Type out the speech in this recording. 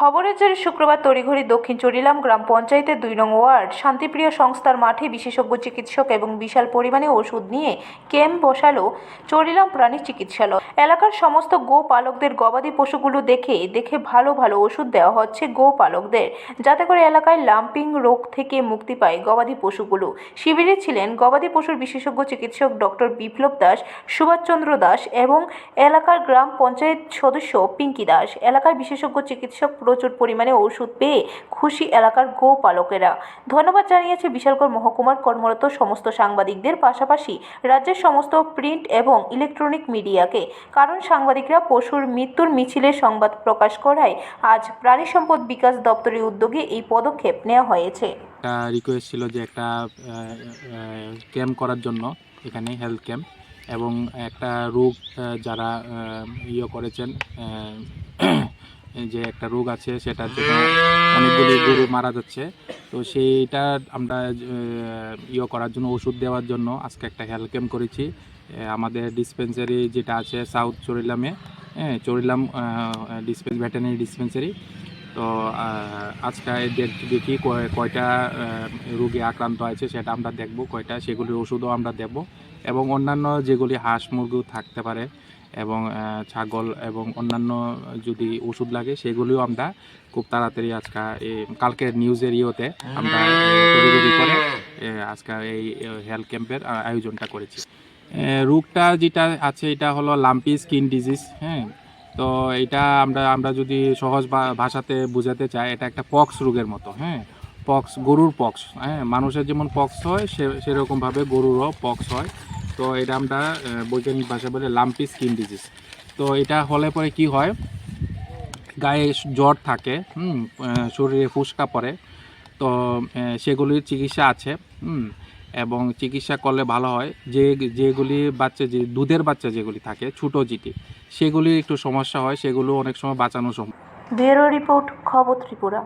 খবরের জেরে শুক্রবার তড়িঘড়ি দক্ষিণ চরিলাম গ্রাম পঞ্চায়েতের দুই নং ওয়ার্ড শান্তিপ্রিয় সংস্থার মাঠে বিশেষজ্ঞ চিকিৎসক এবং বিশাল পরিমাণে ওষুধ নিয়ে ক্যাম্প বসালো চরিলাম প্রাণী চিকিৎসালয়। এলাকার সমস্ত গো পালকদের গবাদি পশুগুলো দেখে দেখে ভালো ভালো ওষুধ দেওয়া হচ্ছে গো পালকদের যাতে করে এলাকায় লাম্পিং রোগ থেকে মুক্তি পায় গবাদি পশুগুলো। শিবিরে ছিলেন গবাদি পশুর বিশেষজ্ঞ চিকিৎসক ডক্টর বিপ্লব দাস, সুভাষচন্দ্র দাস এবং এলাকার গ্রাম পঞ্চায়েত সদস্য পিঙ্কি দাস। এলাকার বিশেষজ্ঞ চিকিৎসক প্রচুর পরিমাণে ওষুধ পেয়ে খুশি এলাকার গো পালকেরা ধন্যবাদ জানিয়েছে বিশালগড় মহকুমার কর্মরত সমস্ত সাংবাদিকদের পাশাপাশি রাজ্যের সমস্ত প্রিন্ট এবং ইলেকট্রনিক মিডিয়াকে। কারণ সাংবাদিকরা পশুর মৃত্যুর মিছিলের সংবাদ প্রকাশ করায় আজ প্রাণী সম্পদ বিকাশ দপ্তরের উদ্যোগে এই পদক্ষেপ নেওয়া হয়েছে। একটা রিকোয়েস্ট ছিল যে একটা ক্যাম্প করার জন্য এখানে হেলথ ক্যাম্প এবং একটা রোগ যারা ইয়ে করেছেন যে একটা রোগ আছে, সেটার জন্য অনেকগুলি গরু মারা যাচ্ছে। তো সেইটা আমরা ইয়ে করার জন্য, ওষুধ দেওয়ার জন্য আজকে একটা হেলথ ক্যাম্প করেছি। আমাদের ডিসপেন্সারি যেটা আছে সাউথ চরিলামে হ্যাঁ চরিলাম ডিসপেন্স ভেটেনারি ডিসপেন্সারি তো আজকে দেখ- দেখি কয়- কয়টা রোগে আক্রান্ত আছে সেটা আমরা দেখব, কয়টা, সেগুলির ওষুধও আমরা দেব এবং অন্যান্য যেগুলি হাঁস মুরগি থাকতে পারে এবং ছাগল এবং অন্যান্য যদি ওষুধ লাগে, সেগুলিও আমরা খুব তাড়াতাড়ি আজকে কালকের নিউজের ইয়েতে আমরা আজকে এই হেলথ ক্যাম্পের আয়োজনটা করেছি। রোগটা যেটা আছে, এটা হলো লাম্পি স্কিন ডিজিজ হ্যাঁ? তো এটা আমরা আমরা যদি সহজ ভাষাতে বোঝাতে চাই, এটা একটা পক্স রোগের মতো হ্যাঁ? পক্স, গরুর পক্স হ্যাঁ? মানুষের যেমন পক্স হয়, সে, সেরকমভাবে গরুরও পক্স হয়। তো এটা আমরা বৈজ্ঞানিক ভাষা বলে লাম্পি স্কিন ডিজিজ। তো এটা হলে পরে কি হয়? গায়ে জ্বর থাকে, হুম? শরীরে ফুসকা পড়ে। তো সেগুলির চিকিৎসা আছে, হুম? এবং চিকিৎসা করলে ভালো হয়। যে, যেগুলি বাচ্চা, যে, দুধের বাচ্চা যেগুলি থাকে, ছোটো জিটি সেগুলি একটু সমস্যা হয়, সেগুলো অনেক সময় বাঁচানো সম্ভব। ব্যুরো রিপোর্ট, খবর ত্রিপুরা।